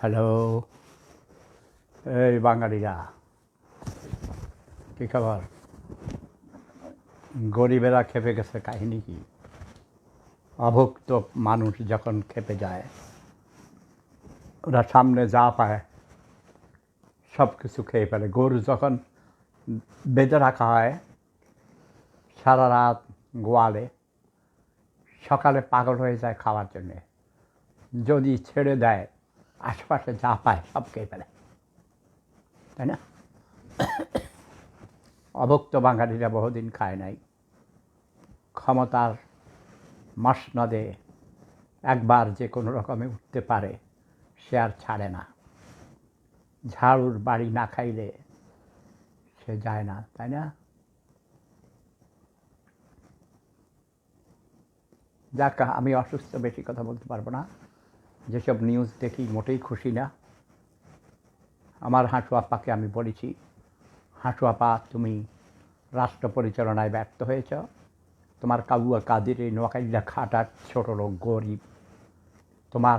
Hello এই বাঙালিরা কী খবর? গরিবেরা খেপে গেছে কাহিনী কি? অভুক্ত মানুষ যখন খেপে যায়, ওরা সামনে যা পায় সব কিছু খেয়ে ফেলে। গরু যখন বেঁধে রাখা হয়, সারা রাত গোয়ালে। সকালে পাগল হয়ে যায় খাওয়ার জন্যে। যদি ছেড়ে দেয়, আশেপাশে যা পায় সব খেয়ে ফেলে। তাই না? অভুক্ত বাঙালিরা বহুদিন খায় নাই। ক্ষমতার মসনদে একবার যে কোনো রকমে উঠতে পারে, সে আর ছাড়ে না। ঝাড়ুর বাড়ি না খাইলে সে যায় না, তাই না? যাক, আমি অসুস্থ, বেশি কথা বলতে পারব না। যেসব নিউজ দেখি, মোটেই খুশি না। আমার হাঁটু আপাকে আমি বলেছি হাঁটু আপা, তুমি রাষ্ট্র পরিচালনায় ব্যর্থ হয়েছ। তোমার কাবুয়া কাদের এই নোয়াখালীরা খাটার ছোটো লোক গরিব। তোমার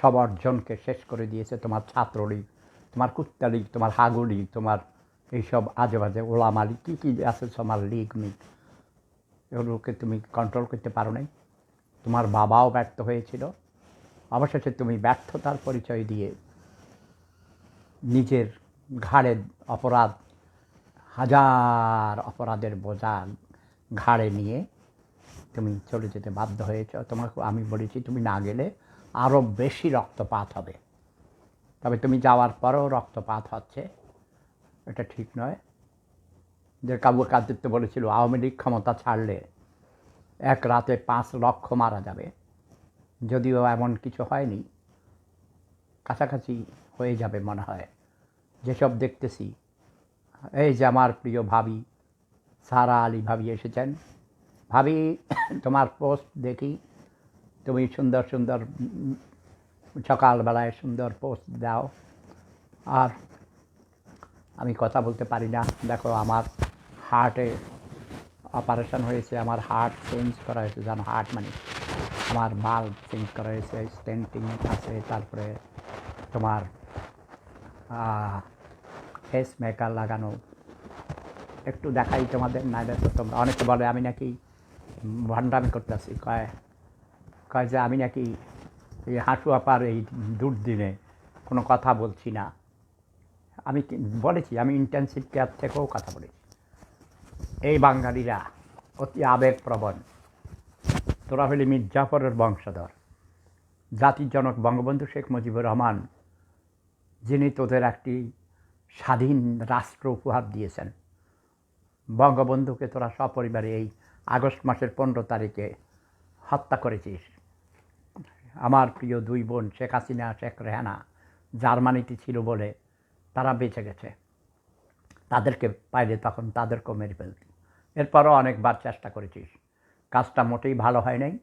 সব অর্জনকে শেষ করে দিয়েছে তোমার ছাত্রলীগ, তোমার কুত্তালীগ, তোমার হাগুলি তোমার এইসব আজে বাজে ওলামালি কী কী আছে তোমার লীগ মিগ? এগুলোকে তুমি কন্ট্রোল করতে পারো নাই। তোমার বাবাও ব্যর্থ হয়েছিল। অবশেষে তুমি ব্যর্থতার পরিচয় দিয়ে নিজের ঘাড়ে অপরাধ, হাজার অপরাধের বোঝা ঘাড়ে নিয়ে তুমি চলে যেতে বাধ্য হয়েছ। তোমাকে আমি বলেছি, তুমি না গেলে আরও বেশি রক্তপাত হবে। তবে তুমি যাওয়ার পরেও রক্তপাত হচ্ছে। এটা ঠিক নয়। যে কাবু কাদিত্য বলেছিল, আওয়ামী লীগ ক্ষমতা ছাড়লে এক রাতে পাঁচ লক্ষ মারা যাবে। যদিও এমন কিছু হয়নি, কাছাকাছি হয়ে যাবে মনে হয়। যেসব দেখতেছি, এই যে আমার প্রিয় ভাবি, সারা আলী ভাবি এসেছেন। ভাবি, তোমার পোস্ট দেখি। তুমি সুন্দর সুন্দর, সকালবেলায় সুন্দর পোস্ট দাও। আর আমি কথা বলতে পারি না। দেখো, আমার হার্টে অপারেশন হয়েছে, আমার হার্ট চেঞ্জ করা হয়েছে, জানো, হার্ট মানে আমার বাল্ব চেঞ্জ করা হয়েছে স্টেন্টিং আছে, তারপরে তোমার ফেস মেকার লাগানো। একটু দেখাই তোমাদের, নাইলে তো তোমরা অনেকে বলে, আমি নাকি ভান্ডামি করতেছি, কয় কয় যে আমি নাকি এই হাঁটু আপার এই দুর্দিনে কোনো কথা বলছি না। আমি বলেছি, আমি ইন্টেন্সিভ কেয়ার থেকেও কথা বলেছি। এই বাঙালিরা অতি আবেগপ্রবণ। তোরা হলি মির্জাফরের বংশধর। জাতির জনক বঙ্গবন্ধু শেখ মুজিবুর রহমান, যিনি তোদের একটি স্বাধীন রাষ্ট্র উপহার দিয়েছেন। বঙ্গবন্ধুকে তোরা সপরিবারে এই আগস্ট মাসের পনেরো তারিখে হত্যা করেছিস। আমার প্রিয় দুই বোন শেখ হাসিনা, শেখ রেহানা, জার্মানিতে ছিল বলে তারা বেঁচে গেছে। তাদেরকে পাইলে তখন তাদেরকেও মেরে ফেলতি এরপরও অনেকবার চেষ্টা করেছিস। কাজটা মোটেই ভালো হয় নাই।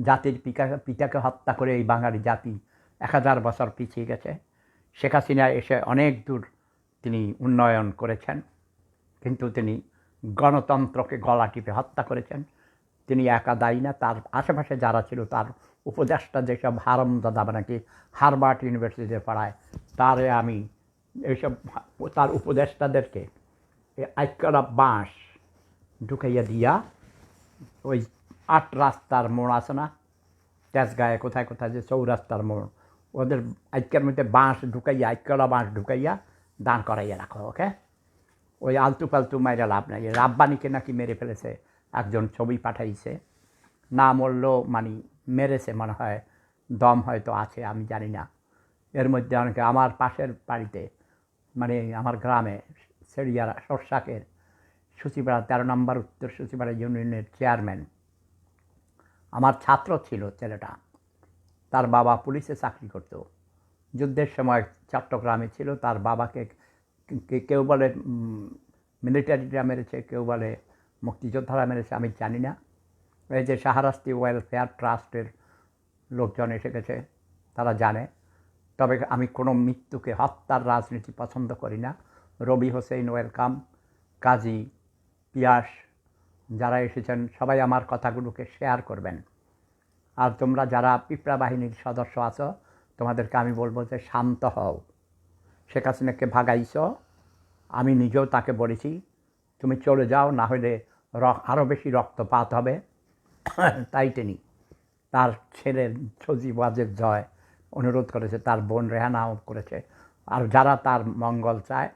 জাতির পিতা পিতাকে হত্যা করে এই বাঙালি জাতি এক হাজার বছর পিছিয়ে গেছে। শেখ হাসিনা এসে অনেক দূর তিনি উন্নয়ন করেছেন। কিন্তু তিনি গণতন্ত্রকে গলা টিপে হত্যা করেছেন। তিনি একা দায়ী না। তার আশেপাশে যারা ছিল তার উপদেষ্টা যেসব হারম দাদা নাকি হারবার্ট ইউনিভার্সিটিতে পড়ায়, তারে আমি এইসব তার উপদেষ্টাদেরকে আইকরা বাঁশ ঢুকাইয়া দিয়া ওই আট রাস্তার মোড় আছে না, তেজগায়ে কোথায় কোথায় যে চৌরাস্তার মোড়, ওদের আইকের মধ্যে বাঁশ ঢুকাইয়া আইকরা বাঁশ ঢুকাইয়া দাঁড় করাইয়া রাখো, ওকে? ওই আলতু পালতু মাইরা লাভ নাই। রাব্বানিকে নাকি মেরে ফেলেছে, একজন ছবি পাঠাইছে। না মরলেও মানে মেরেছে মনে হয়, দম হয়তো আছে, আমি জানি না। এর মধ্যে অনেকে, আমার পাশের বাড়িতে মানে আমার গ্রামে সেরিয়ারা সরসাকের সচিবাড়া তেরো নম্বর উত্তর সচিবাড়া ইউনিয়নের চেয়ারম্যান। আমার ছাত্র ছিল ছেলেটা। তার বাবা পুলিশে চাকরি করতো। যুদ্ধের সময় চট্টগ্রামে ছিল। তার বাবাকে কেউ বলে মিলিটারিরা মেরেছে, কেউ বলে মুক্তিযোদ্ধারা মেরেছে, আমি জানি না। এই যে সাহারাস্তি ওয়েলফেয়ার ট্রাস্টের লোকজন এসে গেছে, তারা জানে। তবে আমি কোনো মৃত্যুকে হত্যার রাজনীতি পছন্দ করি না। রবি হোসেন ওয়েলকাম। কাজী পিয়াস, যারা এসেছেন, সবাই আমার কথাগুলোকে শেয়ার করবেন। আর তোমরা যারা পিঁপড়া বাহিনীর সদস্য আছো, তোমাদেরকে আমি বলব যে শান্ত হও। শেখ হাসিনাকে ভাগাইছ, আমি নিজেও তাকে বলেছি, তুমি চলে যাও, না হলে আরও বেশি রক্তপাত হবে। তাই তিনি তার ছেলের সজীব ওয়াজের জয়। অনুরোধ করেছে, তার বোন রেহানাও করেছে। আর যারা তার মঙ্গল চায়,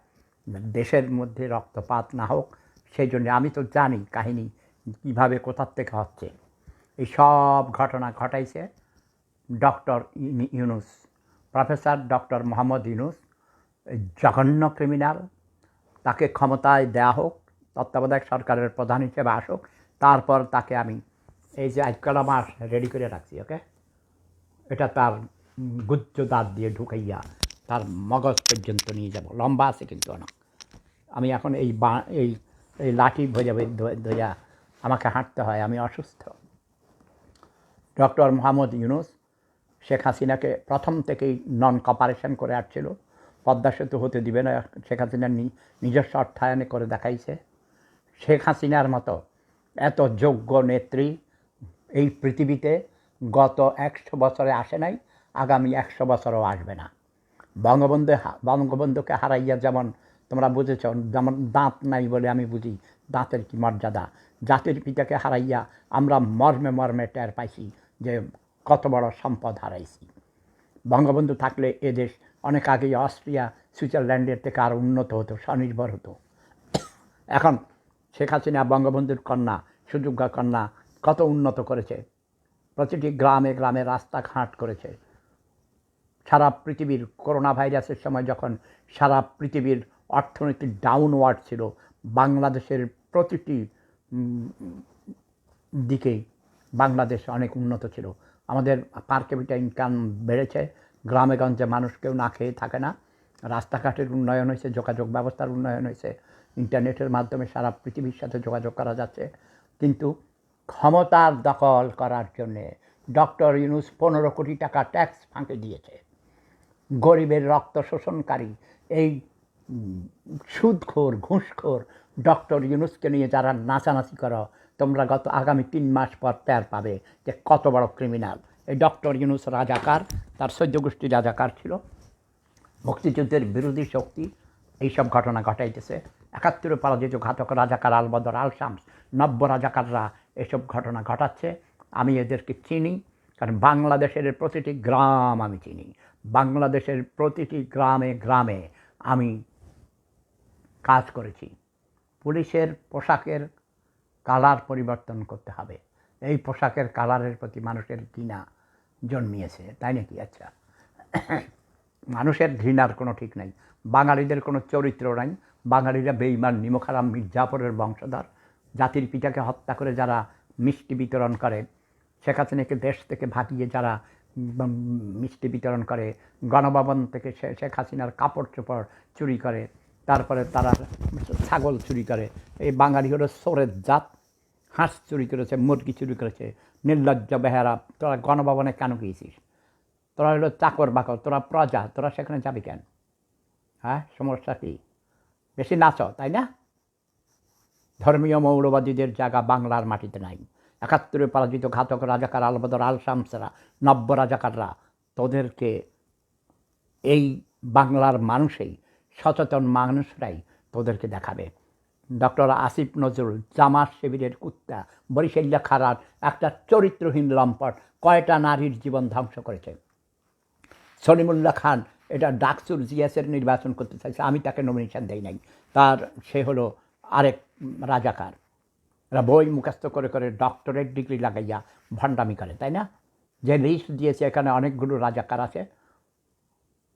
দেশের মধ্যে রক্তপাত না হোক, সেই জন্য আমি তো জানি কাহিনী কীভাবে কোথার থেকে হচ্ছে। এই সব ঘটনা ঘটাইছে doctor Yunus, professor doctor Mohammad Yunus জঘন্য ক্রিমিনাল। তাকে ক্ষমতায় দেয়া হোক, তত্ত্বাবধায়ক সরকারের প্রধান হিসেবে আসুক, তারপর তাকে আমি, এই যে আজকাল আমার রেডি করে রাখছি ওকে এটা তার গুজ্জ দাঁত দিয়ে ঢুকাইয়া তার মগজ পর্যন্ত নিয়ে যাব। লম্বা আছে কিন্তু অনেক। আমি এখন এই বা, এই এই লাঠি ভোজাবে ধোয়া আমাকে হাঁটতে হয়, আমি অসুস্থ। ডক্টর মোহাম্মদ ইউনুস শেখ হাসিনাকে প্রথম থেকেই নন কপারেশন করে আসছিল। পদ্মা সেতু হতে দিবে না, শেখ হাসিনার নিজস্ব অর্থায়নে করে দেখাইছে। শেখ হাসিনার মতো এত যোগ্য নেত্রী এই পৃথিবীতে গত একশো বছরে আসে নাই। আগামী একশো বছরও আসবে না। বঙ্গবন্ধু বঙ্গবন্ধুকে হারাইয়া যেমন তোমরা বুঝেছ, যেমন দাঁত নাই বলে আমি বুঝি, দাঁতের কি মর্যাদা? জাতির পিতাকে হারাইয়া আমরা মর্মে মর্মে টের পাইছি যে কত বড় সম্পদ হারাইছি। বঙ্গবন্ধু থাকলে এদেশ অনেক আগেই অস্ট্রিয়া, সুইজারল্যান্ডের থেকে আরও উন্নত হতো, স্বনির্ভর হতো। এখন শেখ হাসিনা বঙ্গবন্ধুর কন্যা, সুযোগ্যা কন্যা, কত উন্নত করেছে। প্রতিটি গ্রামে গ্রামে রাস্তাঘাট করেছে। সারা পৃথিবীর করোনা ভাইরাসের সময় যখন সারা পৃথিবীর অর্থনীতি ডাউনওয়ার্ড ছিল, বাংলাদেশের প্রতিটি দিকেই বাংলাদেশ অনেক উন্নত ছিল। আমাদের পার ইনকাম বেড়েছে, গ্রামে গঞ্জে মানুষ কেউ না খেয়ে থাকে না, রাস্তাঘাটের উন্নয়ন হয়েছে, যোগাযোগ ব্যবস্থার উন্নয়ন হয়েছে, ইন্টারনেটের মাধ্যমে সারা পৃথিবীর সাথে যোগাযোগ করা যাচ্ছে। কিন্তু ক্ষমতার দখল করার জন্যে ডক্টর ইউনুস পনেরো কোটি টাকা ট্যাক্স ফাঁকে দিয়েছে। গরিবের রক্ত শোষণকারী, এই সুদখোর, ঘুষখোর ডক্টর ইউনুসকে নিয়ে যারা নাচানাচি করো, তোমরা গত আগামী তিন মাস পর টের পাবে যে কত বড় ক্রিমিনাল এই ডক্টর ইউনুস রাজাকার, তার সৈদ্য গোষ্ঠী রাজাকার ছিল। মুক্তিযুদ্ধের বিরোধী শক্তি, এইসব ঘটনা ঘটাইতেছে। একাত্তরে পরাজিত ঘাতক রাজাকার আলবদর আল শামস, নব্য রাজাকাররা এসব ঘটনা ঘটাচ্ছে। আমি এদেরকে চিনি, কারণ বাংলাদেশের প্রতিটি গ্রাম আমি চিনি। বাংলাদেশের প্রতিটি গ্রামে গ্রামে আমি কাজ করেছি। পুলিশের পোশাকের কালার পরিবর্তন করতে হবে। এই পোশাকের কালারের প্রতি মানুষের ঘৃণা জন্মিয়েছে, তাই নাকি? আচ্ছা। মানুষের ঘৃণার কোনো ঠিক নাই। বাঙালিদের কোনো চরিত্র নাই। বাঙালিরা বেইমান নিমখারাম মির্জাফরের বংশধর, জাতির পিতাকে হত্যা করে যারা মিষ্টি বিতরণ করে হাসিনাকে দেশ থেকে ভাগিয়ে যারা মিষ্টি বিতরণ করে, গণভবন থেকে শেখ হাসিনার কাপড় চোপড় চুরি করে, তারপরে তারা ছাগল চুরি করে, এই বাঙালি হলো সোরের জাত, হাঁস চুরি করেছে, মুরগি চুরি করেছে, নির্লজ্জ বেহারা, তোরা গণভবনে কেন গিয়েছিস? তোরা হলো চাকর বাকর, তোরা প্রজা, তোরা সেখানে যাবি কেন? হ্যাঁ সমস্যা কী? বেশি নাচ, তাই না? ধর্মীয় মৌলবাদীদের জায়গা বাংলার মাটিতে নাই। একাত্তরে পরাজিত ঘাতক রাজাকার আলবদর আল শামসরা নব্য রাজাকাররা, তোদেরকে এই বাংলার মানুষেই, সচেতন মানুষরাই তোদেরকে দেখাবে। ডক্টর আসিফ নজরুল, জামাত শিবিরের কুত্তা বরিশাল্লা খারার, একটা চরিত্রহীন লম্পট, কয়টা নারীর জীবন ধ্বংস করেছে? সলিমুল্লাহ খান, এটা ডাকসুর জিএসের নির্বাচন করতে চাইছে, আমি তাকে নমিনেশন দেই নাই। তার, সে হলো আরেক রাজাকার। এরা বই মুখস্থ করে করে ডক্টরেট ডিগ্রি লাগাইয়া ভণ্ডামি করে, তাই না? যে লিস্ট দিয়েছে, এখানে অনেকগুলো রাজাকার আছে।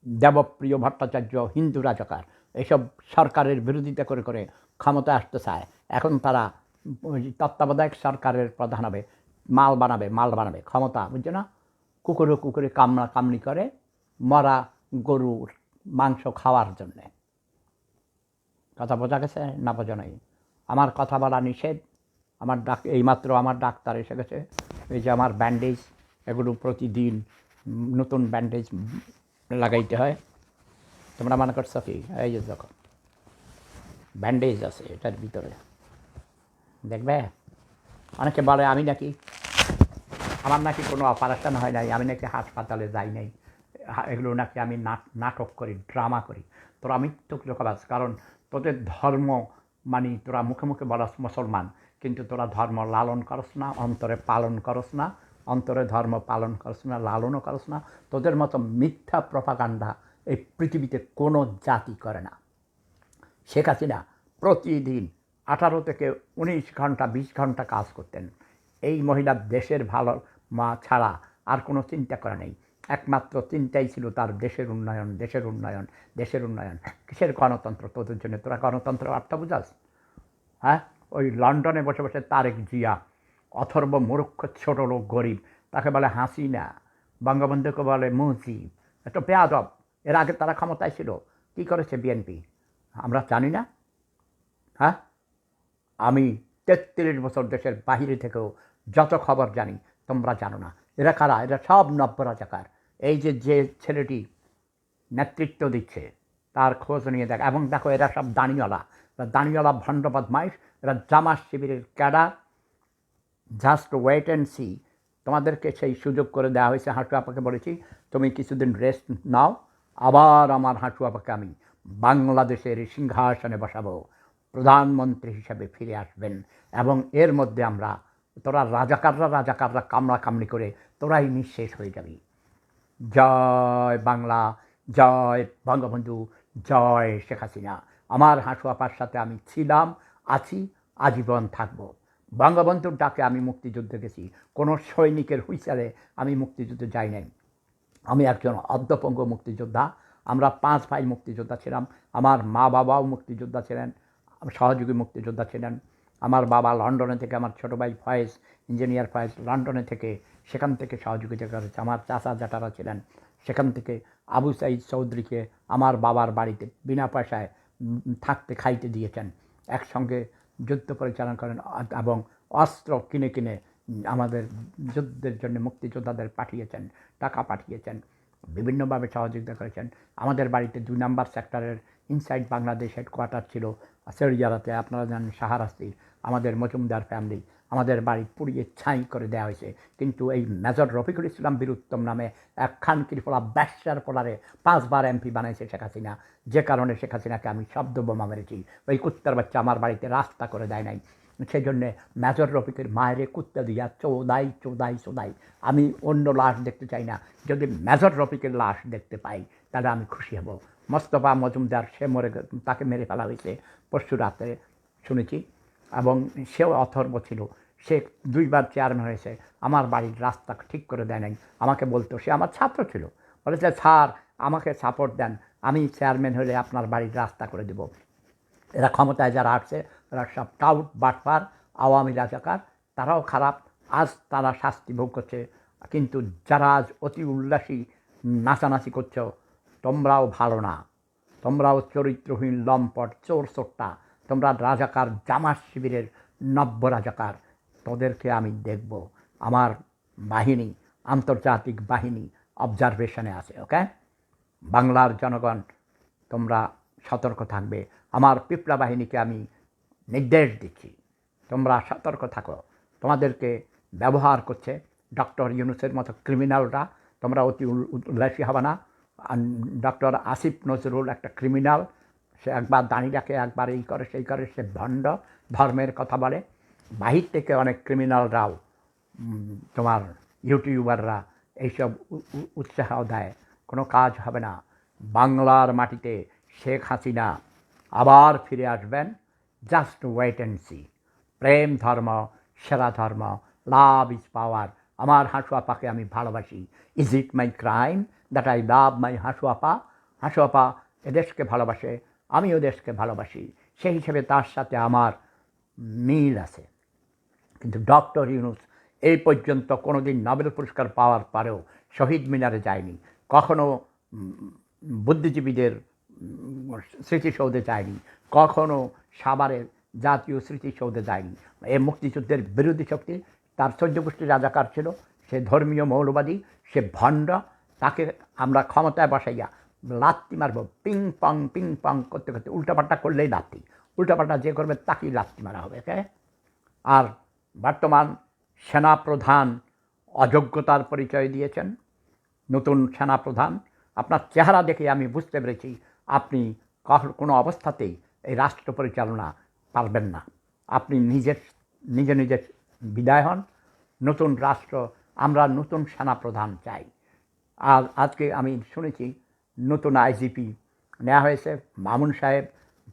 দেবপ্রিয় ভট্টাচার্য, হিন্দু রাজাকার, এসব সরকারের বিরোধিতা করে করে ক্ষমতা আসতে চায়। এখন তারা তত্ত্বাবধায়ক সরকারের প্রধান হবে, মাল বানাবে মাল বানাবে, ক্ষমতা, বুঝছ না? কুকুরে কুকুরে কামড়া কামড়ি করে মরা গরুর মাংস খাওয়ার জন্যে। কথা বোঝা গেছে না বোঝা নাই? আমার কথা বলা নিষেধ। আমার ডাক, এইমাত্র আমার ডাক্তার এসে গেছে। এই যে আমার ব্যান্ডেজ এগুলো প্রতিদিন নতুন ব্যান্ডেজ লাগাইতে হয়। তোমরা মনে করছ কি? এই যে দেখো ব্যান্ডেজ আছে এটার ভিতরে। দেখবে? অনেকে বলে, আমি নাকি, আমার নাকি কোনো অপারেশন হয় নাই, আমি নাকি হাসপাতালে যাই নাই। এগুলো নাকি আমি নাট- নাটক করি ড্রামা করি। তোরা মৃত্যু লোকবাস কারণ তোদের ধর্ম মানে তোরা মুখে মুখে বলাস মুসলমান। কিন্তু তোরা ধর্ম লালন করস না, অন্তরে পালন করস না, অন্তরে ধর্ম পালন করস না, লালনও করস না। তোদের মতো মিথ্যা প্রপাগান্ডা এই পৃথিবীতে কোনো জাতি করে না। শেখ হাসিনা প্রতিদিন আঠারো থেকে উনিশ ঘণ্টা, বিশ ঘণ্টা কাজ করতেন। এই মহিলা দেশের ভালো মা ছাড়া আর কোনো চিন্তা করে নেই। একমাত্র চিন্তাই ছিল তার দেশের উন্নয়ন দেশের উন্নয়ন দেশের উন্নয়ন। কিসের গণতন্ত্র? তোদের জন্য তোরা গণতন্ত্র অর্থ বুঝাস? হ্যাঁ? ওই লন্ডনে বসে বসে তারেক জিয়া, অথর্ব মূর্খ ছোট লোক গরিব, তাকে বলে হাসিনা, বঙ্গবন্ধুকে বলে মুজিব। একটা বেয়াদব। এর আগে তারা ক্ষমতায় ছিল। কী করেছে বিএনপি আমরা জানি না। হ্যাঁ? আমি তেত্রিশ বছর দেশের বাহিরে থেকেও যত খবর জানি, তোমরা জানো না। এরা কারা? এরা সব নব্য রাজাকার। এই যে যে ছেলেটি নেতৃত্ব দিচ্ছে, তার খোঁজ নিয়ে দেখ। এবং দেখো, এরা সব দানিওয়ালা। দানিওয়ালা ভণ্ড বদমাইশ এরা জামাত শিবিরের cadre. Just wait and see তোমাদেরকে সেই সুযোগ করে দেওয়া হয়েছে, হাঁটু আপাকে বলেছি, তুমি কিছুদিন রেস্ট নাও, আবার আমার হাঁটু আপাকে আমি বাংলাদেশের সিংহাসনে বসাবো, প্রধানমন্ত্রী হিসাবে ফিরে আসবেন, এবং এর মধ্যে আমরা, তোরা রাজাকাররা রাজাকাররা কামড়া কামড়ি করে তোরাই নিঃশেষ হয়ে যাবি। জয় বাংলা, জয় বঙ্গবন্ধু, জয় শেখ হাসিনা। আমার হাঁটু আপার সাথে আমি ছিলাম আছি, আজীবন থাকব। বঙ্গবন্ধুর ডাকে আমি মুক্তিযুদ্ধে গেছি। কোনো সৈনিকের হুইসারে আমি মুক্তিযুদ্ধে যাই নাই। আমি একজন অর্ধপঙ্গ মুক্তিযোদ্ধা। আমরা পাঁচ ভাই মুক্তিযোদ্ধা ছিলাম। আমার মা বাবাও মুক্তিযোদ্ধা ছিলেন। সহযোগী মুক্তিযোদ্ধা ছিলেন। আমার বাবা লন্ডনে থেকে, আমার ছোটো ভাই ফয়েজ, ইঞ্জিনিয়ার ফয়েজ লন্ডনে থেকে সেখান থেকে সহযোগিতা করেছে। আমার চাচা জাটারা ছিলেন সেখান থেকে আবু সাইদ চৌধুরীকে আমার বাবার বাড়িতে বিনা পয়সায় থাকতে খাইতে দিয়েছেন। একসঙ্গে যুদ্ধ পরিচালনা করেন এবং অস্ত্র কিনে কিনে আমাদের যুদ্ধের জন্য মুক্তিযোদ্ধাদের পাঠিয়েছেন, টাকা পাঠিয়েছেন, বিভিন্নভাবে সহযোগিতা করেছেন। আমাদের বাড়িতে দুই নাম্বার সেক্টরের ইনসাইড বাংলাদেশ হেডকোয়ার্টার ছিল সেরিয়ারাতে আপনারা জানেন সাহারাস্তির আমাদের মজুমদার ফ্যামিলি। আমাদের বাড়ি পুড়িয়ে ছাই করে দেওয়া হয়েছে। কিন্তু এই মেজর রফিকুল ইসলাম বীরুত্তম নামে এক খানকির পোলা ব্যবসার পোলারে পাঁচবার এমপি বানাইছে শেখ হাসিনা। যে কারণে শেখ হাসিনাকে আমি শব্দ বোমা মেরেছি। ওই কুত্তার বাচ্চা আমার বাড়িতে রাস্তা করে দেয় নাই। সেই জন্যে মেজর রফিকের মায়েরে কুত্তা দিয়া চৌদাই চৌদাই চৌদাই। আমি অন্য লাশ দেখতে চাই না। যদি মেজর রফিকের লাশ দেখতে পাই, তাহলে আমি খুশি হব। মোস্তফা মজুমদার, সে মরে তাকে মেরে ফেলা হয়েছে। পরশু রাতে শুনেছি এবং সেও অথর্ব ছিল। সে দুইবার চেয়ারম্যান হয়েছে, আমার বাড়ির রাস্তা ঠিক করে দেয় নাই। আমাকে বলতো, সে আমার ছাত্র ছিল। বলেছে স্যার আমাকে সাপোর্ট দেন। আমি চেয়ারম্যান হলে আপনার বাড়ির রাস্তা করে দেব। এরা ক্ষমতায় যারা আসছে, তারা সব টাউট বাটপার, আওয়ামী রাজাকার, তারাও খারাপ। আজ তারা শাস্তি ভোগ করছে। কিন্তু যারা আজ অতি উল্লাসী, নাচানাচি করছ, তোমরাও ভালো না। তোমরাও চরিত্রহীন, লম্পট, চোর চোট্টা তোমরা রাজাকার, জামাত শিবিরের নব্য রাজাকার। তোদেরকে আমি দেখব। আমার বাহিনী, আন্তর্জাতিক বাহিনী অবজারভেশনে আছে ওকে বাংলার জনগণ, তোমরা সতর্ক থাকবে। আমার পিপলা বাহিনীকে আমি নির্দেশ দিচ্ছি, তোমরা সতর্ক থাকো। তোমাদেরকে ব্যবহার করছে ডক্টর ইউনুসের মতো ক্রিমিনালরা তোমরা অতি উল- উল্লাসী হবে না। ডক্টর আসিফ নজরুল একটা ক্রিমিনাল সে একবার দাঁড়িয়ে রাখে, একবার এই করে, সেই করে, সে ভণ্ড, ধর্মের কথা বলে। বাহির থেকে অনেক ক্রিমিনালরাও তোমার ইউটিউবাররা এইসব উৎসাহ দেয়। কোনো কাজ হবে না। বাংলার মাটিতে শেখ হাসিনা আবার ফিরে আসবেন। জাস্ট ওয়েট অ্যান্ড সি প্রেম ধর্ম, সেরা ধর্ম লাভ ইজ পাওয়ার আমার হাঁসুয়াপাকে আমি ভালোবাসি। Is it my crime that I love my Hasuapa? Hasuapa এদেশকে ভালোবাসে, আমিও দেশকে ভালোবাসি। সেই হিসেবে তার সাথে আমার মিল আছে। কিন্তু ডক্টর ইউনুস এই পর্যন্ত কোনো দিন নোবেল পুরস্কার পাওয়ার পরেও শহীদ মিনারে যায়নি, কখনো বুদ্ধিজীবীদের স্মৃতিসৌধে যায়নি, কখনো সাভারের জাতীয় স্মৃতিসৌধে যায়নি। এ মুক্তিযুদ্ধের বিরোধী শক্তি, তার চৌদ্দ গোষ্ঠী রাজাকার ছিল, সে ধর্মীয় মৌলবাদী, সে ভণ্ড, তাকে আমরা ক্ষমতায় বসাইয়া লাত্তি মারব, পিং পং পিং পং করতে করতে উল্টাপাল্টা করলেই লাত্তি, উল্টাপাল্টা যে করবে তাকেই লাত্তি মারা হবে আর বর্তমান সেনাপ্রধান অযোগ্যতার পরিচয় দিয়েছেন। নতুন সেনাপ্রধান। আপনার চেহারা দেখে আমি বুঝতে পেরেছি, আপনি কোনো অবস্থাতেই এই রাষ্ট্র পরিচালনা পারবেন না। আপনি নিজের, নিজে নিজে বিদায় হন। নতুন রাষ্ট্র, আমরা নতুন সেনাপ্রধান চাই। আর আজকে আমি শুনেছি, নতুন আইজিপি নেওয়া হয়েছে। মামুন সাহেব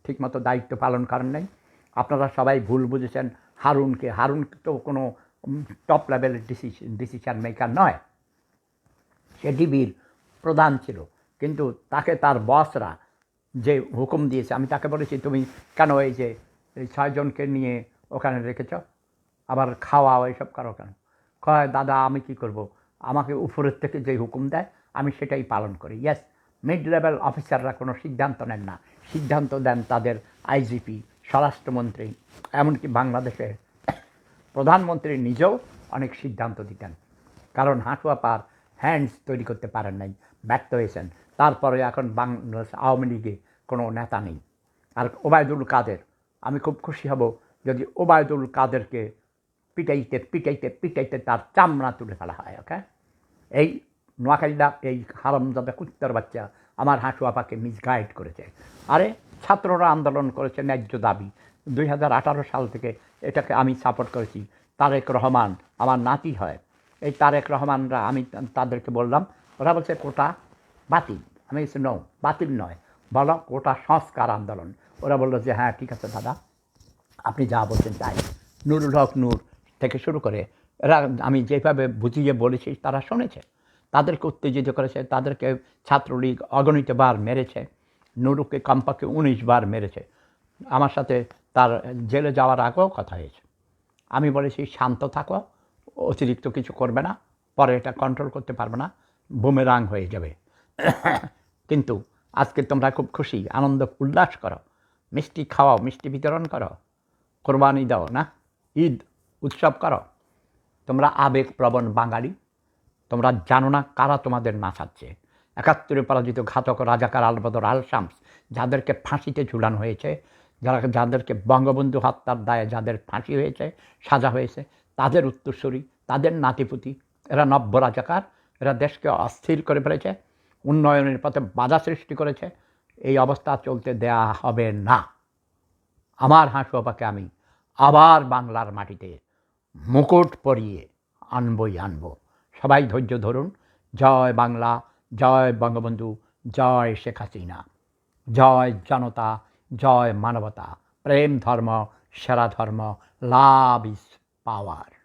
ঠিকমতো দায়িত্ব পালন করেন নাই। আপনারা সবাই ভুল বুঝেছেন। হারুনকে, হারুন তো কোনো টপ লেভেলের ডিসিশন ডিসিশন মেকার নয়। সে ডিবির প্রধান ছিল। কিন্তু তাকে তার বসরা যে হুকুম দিয়েছে, আমি তাকে বলেছি, তুমি কেন এই যে, এই ছয়জনকে নিয়ে ওখানে রেখেছ? আবার খাওয়া এইসব করো কেন? কয়, দাদা, আমি কি করব? আমাকে উপরের থেকে যে হুকুম দেয়, আমি সেটাই পালন করি। ইয়েস মিড লেভেল অফিসাররা কোনো সিদ্ধান্ত নেন না। সিদ্ধান্ত দেন তাদের আইজিপি স্বরাষ্ট্রমন্ত্রী, এমনকি বাংলাদেশের প্রধানমন্ত্রী নিজেও অনেক সিদ্ধান্ত দিতেন। কারণ হাঁটুয়া পার হ্যান্ডস তৈরি করতে পারেন নাই, ব্যর্থ হয়েছেন। তারপরে এখন বাংলাদেশ আওয়ামী লীগে কোনো নেতা নেই। আর ওবায়দুল কাদের, আমি খুব খুশি হব যদি ওবায়দুল কাদেরকে পিটাইতে পিটাইতে পিটাইতে তার চামড়া তুলে ফেলা হয়, ওকে? এই নোয়াখালীরা এই হারামজাদা কুত্তার বাচ্চা আমার হাঁটু আপাকে মিসগাইড করেছে। আরে ছাত্ররা আন্দোলন করেছে ন্যায্য দাবি। দুই হাজার আঠারো সাল থেকে এটাকে আমি সাপোর্ট করেছি। তারেক রহমান আমার নাতি হয়। এই তারেক রহমানরা আমি তাদেরকে বললাম, ওরা বলছে, কোটা বাতিল। আমি বলছি নো বাতিল নয়। বলো, কোটা সংস্কার আন্দোলন। ওরা বলল যে হ্যাঁ ঠিক আছে দাদা, আপনি যা বলছেন তাই। নুরুল হক নূর থেকে শুরু করে এরা, আমি যেভাবে বুঝিয়ে বলেছি, তারা শুনেছে। তাদেরকে উত্তেজিত করেছে, তাদেরকে ছাত্রলীগ অগণিত বার মেরেছে। নুরুকে কমপক্ষে উনিশ বার মেরেছে। আমার সাথে তার জেলে যাওয়ার আগেও কথা হয়েছে। আমি বলেছি, শান্ত থাকো, অতিরিক্ত কিছু করবে না, পরে এটা কন্ট্রোল করতে পারবে না, বুমেরাং হয়ে যাবে। কিন্তু আজকে তোমরা খুব খুশি, আনন্দ, উল্লাস করো। মিষ্টি খাওয়াও, মিষ্টি বিতরণ করো। কোরবানি দাও, না? ঈদ উৎসব করো। তোমরা আবেগপ্রবণ বাঙালি। তোমরা জানো না কারা তোমাদের নাচাচ্ছে। একাত্তরে পরাজিত ঘাতক রাজাকার আলবদর আল শামস যাদেরকে ফাঁসিতে ঝুলানো হয়েছে, যারা যাদেরকে বঙ্গবন্ধু হত্যার দায়ে যাদের ফাঁসি হয়েছে, সাজা হয়েছে, তাদের উত্তরসূরি, তাদের নাতিপুতি, এরা নব্য রাজাকার, এরা দেশকে অস্থির করে ফেলেছে, উন্নয়নের পথে বাধা সৃষ্টি করেছে, এই অবস্থা চলতে দেয়া হবে না। আমার হাঁসু বাবাকে আমি আবার বাংলার মাটিতে মুকুট পরিয়ে আনবই আনব। সবাই ধৈর্য ধরুন। জয় বাংলা। জয় বঙ্গবন্ধু, জয় শেখ হাসিনা, জয় জনতা, জয় মানবতা, প্রেম ধর্ম, সেরা ধর্ম, লাভ ইজ পাওয়ার।